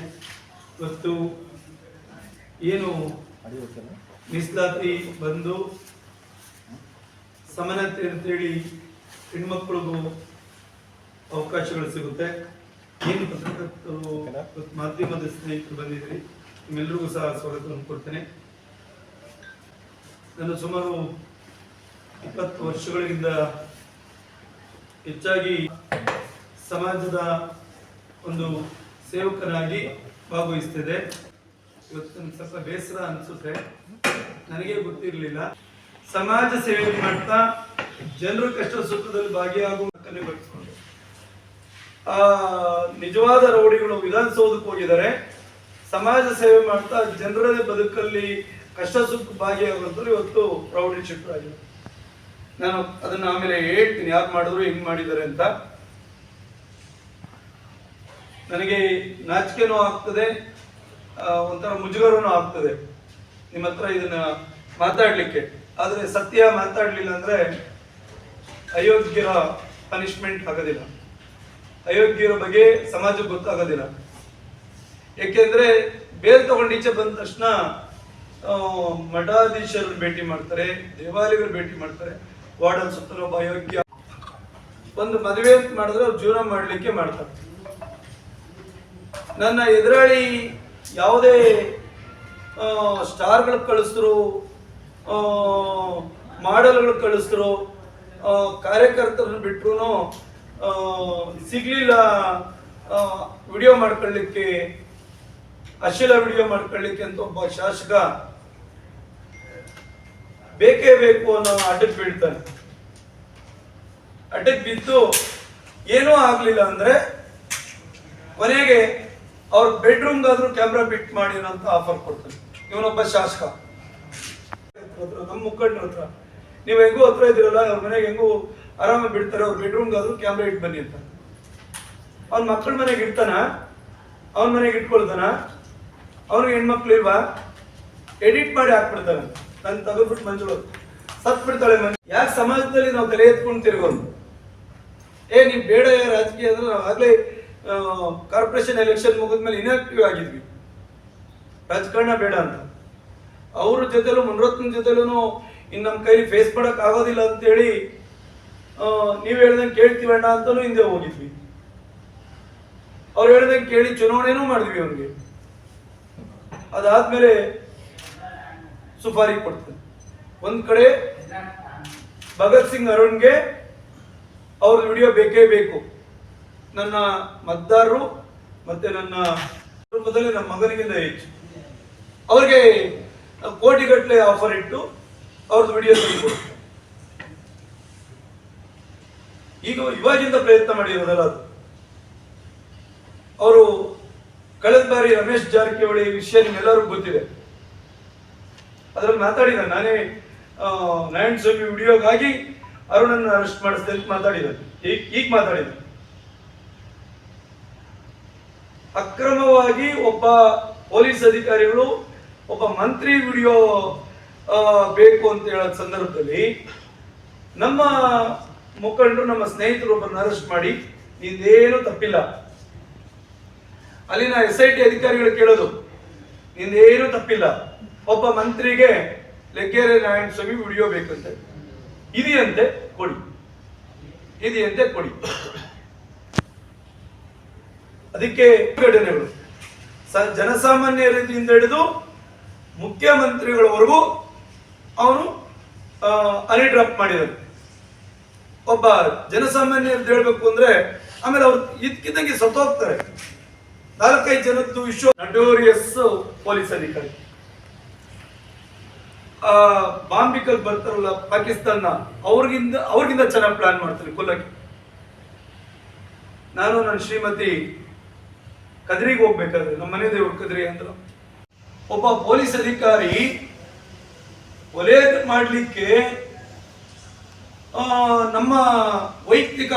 ಮಾಡ್ತೇನೆ. ಇವತ್ತು ಏನು ಮೀಸಲಾತಿ ಬಂದು ಸಮಾನತೆ ಅಂತೇಳಿ ಹೆಣ್ಮಕ್ಳಿಗೂ ಅವಕಾಶಗಳು ಸಿಗುತ್ತೆ. ಏನು ಪತ್ರಕರ್ತರು ಮಾಧ್ಯಮದ ಸ್ನೇಹಿತರು ಬಂದಿದ್ರಿ ನಿಮ್ಮೆಲ್ಲರಿಗೂ ಸಹ ಸ್ವಾಗತವನ್ನು ಕೊಡ್ತೇನೆ. ನಾನು ಸುಮಾರು ಇಪ್ಪತ್ತು ವರ್ಷಗಳಿಂದ ಹೆಚ್ಚಾಗಿ ಸಮಾಜದ ಒಂದು ಸೇವಕನಾಗಿ ಭಾಗವಹಿಸ್ತಿದೆ. ಇವತ್ತು ಸ್ವಲ್ಪ ಬೇಸರ ಅನಿಸುತ್ತೆ. ನನಗೆ ಗೊತ್ತಿರಲಿಲ್ಲ. ಸಮಾಜ ಸೇವೆ ಮಾಡ್ತಾ ಜನರು ಕಷ್ಟ ಸುಖದಲ್ಲಿ ಭಾಗಿಯಾಗುವ ಕಲೆ ಬಳಸಿಕೊಂಡು ಆ, ನಿಜವಾದ ರೌಡಿಗಳು ವಿಧಾನಸೌಧಕ್ಕೆ ಹೋಗಿದ್ದಾರೆ. ಸಮಾಜ ಸೇವೆ ಮಾಡ್ತಾ ಜನರ ಬದುಕಲ್ಲಿ ಕಷ್ಟ ಸುಖ ಭಾಗಿಯಾಗುವಂಥವ್ರು ಇವತ್ತು ರೌಡಿ ಆಗಿದೆ ನಾನು ಅದನ್ನ ಆಮೇಲೆ ಹೇಳ್ತೀನಿ. ಯಾರು ಮಾಡಿದ್ರು, ಹೆಂಗ್ ಮಾಡಿದ್ದಾರೆ ಅಂತ. ನನಗೆ ನಾಚಿಕೆನೂ ಆಗ್ತದೆ ಒಂಥರ ಮುಜುಗರನೂ ಆಗ್ತದೆ. ನಿಮ್ಮ ಹತ್ರ ಇದನ್ನ ಮಾತಾಡಲಿಕ್ಕೆ. ಆದರೆ ಸತ್ಯ ಮಾತಾಡಲಿಲ್ಲ ಅಂದರೆ ಅಯೋಗ್ಯರ ಪನಿಷ್ಮೆಂಟ್ ಆಗೋದಿಲ್ಲ. ಅಯೋಗ್ಯರ ಬಗ್ಗೆ ಸಮಾಜ ಗೊತ್ತಾಗೋದಿಲ್ಲ. ಏಕೆಂದ್ರೆ ಬೇಲ್ ತಗೊಂಡು ಈಚೆ ಬಂದ ತಕ್ಷಣ ಮಠಾಧೀಶರು ಮಠಾಧೀಶರನ್ನ ಭೇಟಿ ಮಾಡ್ತಾರೆ ದೇವಾಲಯಗಳು ಭೇಟಿ ಮಾಡ್ತಾರೆ. ವಾರ್ಡನ್ ಸುತ್ತಲೂ ಒಬ್ಬ ಅಯೋಗ್ಯ. ಒಂದು ಮದುವೆ ಮಾಡಿದ್ರೆ ಅವ್ರು ಜೀವನ ಮಾಡಲಿಕ್ಕೆ ಮಾಡ್ತಾರೆ. ನನ್ನ ಎದುರಾಳಿ ಯಾವುದೇ ಸ್ಟಾರ್ಗಳು ಕಳಿಸಿದ್ರು ಮಾಡೆಲ್ಗಳು ಕಳಿಸಿದ್ರು ಕಾರ್ಯಕರ್ತರನ್ನ ಸಿಗಲಿಲ್ಲ ಸಿಗ್ಲಿಲ್ಲ ವಿಡಿಯೋ ಮಾಡ್ಕೊಳ್ಳಿಕ್ಕೆ, ಅಶೀಲ ವಿಡಿಯೋ ಮಾಡ್ಕೊಳ್ಳಿಕ್ಕೆ ಅಂತ ಒಬ್ಬ ಶಾಸಕ ಬೇಕೇ ಬೇಕು ಅನ್ನೋ ಅಡ್ಡಕ್ಕೆ ಬೀಳ್ತಾನೆ. ಅಡ್ಡಕ್ಕೆ ಬಿದ್ದು ಏನೂ ಆಗಲಿಲ್ಲ ಅಂದ್ರೆ ಕೊನೆಗೆ ಅವ್ರ ಬೆಡ್ರೂಮ್ಗಾದ್ರೂ ಕ್ಯಾಮ್ರಾ ಫಿಟ್ ಮಾಡಿ ಅಂತ ಆಫರ್ ಕೊಡ್ತಾನೆ ಇವನೊಬ್ಬ ಶಾಸಕ. ನಮ್ಮ ಮುಖಂಡರ ಹತ್ರ. ನೀವು ಹೆಂಗೂ ಹತ್ರ ಇದ್ದೀರಲ್ಲ, ಅವ್ರ ಮನೆಗೆ ಹೆಂಗೂ ಆರಾಮಾಗಿ ಬಿಡ್ತಾರೆ, ಅವ್ರ ಬೆಡ್ರೂಮ್ಗಾದ್ರೂ ಕ್ಯಾಮ್ರಾ ಇಟ್ಟು ಬನ್ನಿ ಅಂತ. ಅವ್ನ ಮಕ್ಕಳ ಮನೆಗೆ ಇಡ್ತಾನ? ಅವನ ಮನೆಗೆ ಇಟ್ಕೊಳ್ತಾನ? ಅವ್ನಿಗೆ ಹೆಣ್ಮಕ್ಳು ಇಲ್ವಾ? ಎಡಿಟ್ ಮಾಡಿ ಹಾಕ್ಬಿಡ್ತಾನೆ. ನಾನು ತಗೋಬಿಟ್ಟು ಮಂಜುಳು. ಸತ್ ಬಿಡ್ತಾಳೆ ಮಂಜು ಯಾಕೆ ಸಮಾಜದಲ್ಲಿ ನಾವು ತಲೆ ಎತ್ಕೊಂಡು ತಿರ್ಗೋದು? ಏ, ನೀವು ಬೇಡ ರಾಜಕೀಯ ಅಂದ್ರೆ ನಾವು ಆಗ್ಲೇ ಕಾರ್ಪೊರೇಷನ್ ಎಲೆಕ್ಷನ್ ಮುಗಿದ್ಮೇಲೆ ಇನ್ಆಕ್ಟಿವ್ ಆಗಿದ್ವಿ. ರಾಜಕಾರಣ ಬೇಡ ಅಂತ. ಅವ್ರ ಜೊತೆಲೂ, ಮುನ್ರತ್ನ ಜೊತೆಲೂ ಇನ್ನು ನಮ್ಮ ಕೈಲಿ ಫೇಸ್ ಮಾಡಕ್ ಆಗೋದಿಲ್ಲ ಅಂತೇಳಿ ನೀವು ಹೇಳ್ದಂಗೆ ಕೇಳ್ತೀವಣ್ಣ ಅಂತಲೂ ಹಿಂದೆ ಹೋಗಿದ್ವಿ. ಅವ್ರು ಹೇಳ್ದಂಗೆ ಕೇಳಿ ಚುನಾವಣೆನೂ ಮಾಡಿದ್ವಿ ಅವ್ರಿಗೆ. ಅದಾದ್ಮೇಲೆ ಸುಪಾರಿ ಕೊಡ್ತಾರೆ ಒಂದ್ ಕಡೆ ಭಗತ್ ಸಿಂಗ್ ಅರುಣ್ಗೆ ಅವ್ರ ವಿಡಿಯೋ ಬೇಕೇ ಬೇಕು. ನನ್ನ ಮತದಾರರು ಮತ್ತೆ ನನ್ನ ಕುಟುಂಬದಲ್ಲಿ ನಮ್ಮ ಮಗನಿಗಿಂತ ಹೆಚ್ಚು. ಅವ್ರಿಗೆ ಕೋಟಿಗಟ್ಟಲೆ ಆಫರ್ ಇಟ್ಟು ಅವ್ರದ್ದು ವಿಡಿಯೋ ತೆಗೆದು ಈಗ ಇವಾಗಿಂದ ಪ್ರಯತ್ನ ಮಾಡಿರೋದಲ್ಲ ಅದು. ಅವರು ಕಳೆದ ಬಾರಿ ರಮೇಶ್ ಜಾರಕಿಹೊಳಿ ವಿಷಯ ನಿಮ್ಮೆಲ್ಲರಿಗೂ ಗೊತ್ತಿದೆ. ಅದರಲ್ಲಿ ಮಾತಾಡಿದ ನಾನೇ ನಾರಾಯಣ ಸ್ವಾಮಿ ವಿಡಿಯೋಗಾಗಿ ಅರುಣನ್ನು ಅರೆಸ್ಟ್ ಮಾಡಿಸ್ದೆ ಮಾತಾಡಿದ ಈಗ ಈಗ ಮಾತಾಡಿದ ಅಕ್ರಮವಾಗಿ ಒಬ್ಬ ಪೊಲೀಸ್ ಅಧಿಕಾರಿಗಳು, ಒಬ್ಬ ಮಂತ್ರಿ ವಿಡಿಯೋ ಬೇಕು ಅಂತ ಹೇಳೋ ಸಂದರ್ಭದಲ್ಲಿ ನಮ್ಮ ಮುಖಂಡರು, ನಮ್ಮ ಸ್ನೇಹಿತರು ಒಬ್ಬರನ್ನ ಅರೆಸ್ಟ್ ಮಾಡಿ, ನಿಂದೇನು ತಪ್ಪಿಲ್ಲ. ಅಲ್ಲಿನ ಎಸ್ ಐ ಟಿ ಅಧಿಕಾರಿಗಳು ಕೇಳೋದು, ನಿಂದೇನು ತಪ್ಪಿಲ್ಲ. ಒಬ್ಬ ಮಂತ್ರಿಗೆ ಲೆಕ್ಕೇರೆ ನಾರಾಯಣ ಸ್ವಾಮಿ ವಿಡಿಯೋ ಬೇಕಂತೆ. ಇದೆಯಂತೆ ಕೊಡಿ. ಇದೆಯಂತೆ ಕೊಡಿ. ಅದಕ್ಕೆ ಘಟನೆಗಳು ಜನಸಾಮಾನ್ಯರಿಂದ ಹಿಡಿದು ಮುಖ್ಯಮಂತ್ರಿಗಳವರೆಗೂ ಅವನು ಅನಿ ಡ್ರಾಪ್ ಮಾಡಿದರು ಒಬ್ಬ ಜನಸಾಮಾನ್ಯ ಅಂತ ಹೇಳ್ಬೇಕು ಅಂದ್ರೆ ಆಮೇಲೆ ಅವ್ರು ಇದ್ಕಿದ್ದಂಗೆ ಸತ್ತೋಗ್ತಾರೆ ನಾಲ್ಕೈದು ಜನದ್ದು ವಿಶ್ವ ನಟೋರಿಯಸ್ ಪೊಲೀಸ್ ಅಧಿಕಾರಿ. ಆ ಬಾಂಬಿಕಲ್ ಬರ್ತಾರಲ್ಲ ಪಾಕಿಸ್ತಾನ ಅವ್ರಿಗಿಂತ ಅವ್ರಿಗಿಂತ ಚೆನ್ನಾಗಿ ಪ್ಲಾನ್ ಮಾಡ್ತಾರೆ ಕೊಲ್ಲಕ್ಕೆ ನಾನು ನನ್ನ ಶ್ರೀಮತಿ ಕದ್ರಿಗೆ ಹೋಗ್ಬೇಕಾದ್ರೆ, ನಮ್ಮ ಮನೆ ದೇವರು ಕದ್ರಿ ಅಂತ. ಒಬ್ಬ ಪೊಲೀಸ್ ಅಧಿಕಾರಿ ಕೊಲೆ ಮಾಡಲಿಕ್ಕೆ ನಮ್ಮ ವೈಯಕ್ತಿಕ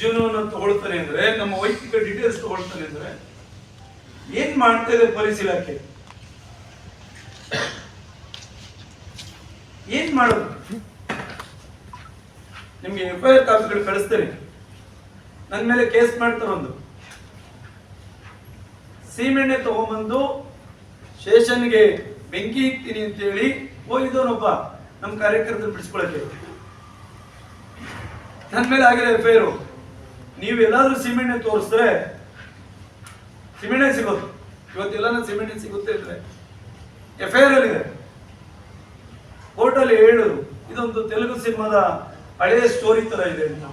ಜೀವನವನ್ನು ತಗೊಳ್ತಾನೆ ಅಂದ್ರೆ, ನಮ್ಮ ವೈಯಕ್ತಿಕ ಡೀಟೇಲ್ಸ್ ತಗೊಳ್ತಾನೆ ಅಂದ್ರೆ, ಏನ್ ಮಾಡ್ತಾ ಇದೆ ಪೊಲೀಸ್ ಇಲಾಖೆ? ಏನ್ ಮಾಡೋದು? ನಿಮ್ಗೆ ಎಫ್ ಐ ಆರ್ ಕಾಪಿಗಳು ಕಳಿಸ್ತೇನೆ. ನನ್ನ ಮೇಲೆ ಕೇಸ್ ಮಾಡ್ತಾರೆ ಒಂದು. ಸೀಮೆಣ್ಣೆ ತಗೊಂಬಂದು ಶೇಷನ್ಗೆ ಬೆಂಕಿ ಇಕ್ತೀನಿ ಅಂತೇಳಿ ಹೋಗಿದ್ದವನೊಬ್ಬ ನಮ್ಮ ಕಾರ್ಯಕರ್ತರು ಬಿಡಿಸ್ಕೊಳಕ್ಕೆ. ನನ್ನ ಮೇಲೆ ಆಗಿದೆ ಎಫ್ ಐ ಆರ್ ನೀವೆಲ್ಲಾದ್ರೂ ಸೀಮೆಣ್ಣೆ ತೋರಿಸಿದ್ರೆ ಸಿಮೆಣ್ಣೆ ಸಿಗೋದು. ಇವತ್ತೆಲ್ಲ ಸಿಮೆಣ್ಣೆ ಸಿಗುತ್ತೆ ಅಂದ್ರೆ ಎಫ್ ಐ ಆರ್ ಅಲ್ಲಿ ಇದೆ ಕೋರ್ಟಲ್ಲಿ ಹೇಳುದು ಇದೊಂದು ತೆಲುಗು ಸಿನಿಮಾದ ಹಳೆಯ ಸ್ಟೋರಿ ತರ ಇದೆ ಅಂತ.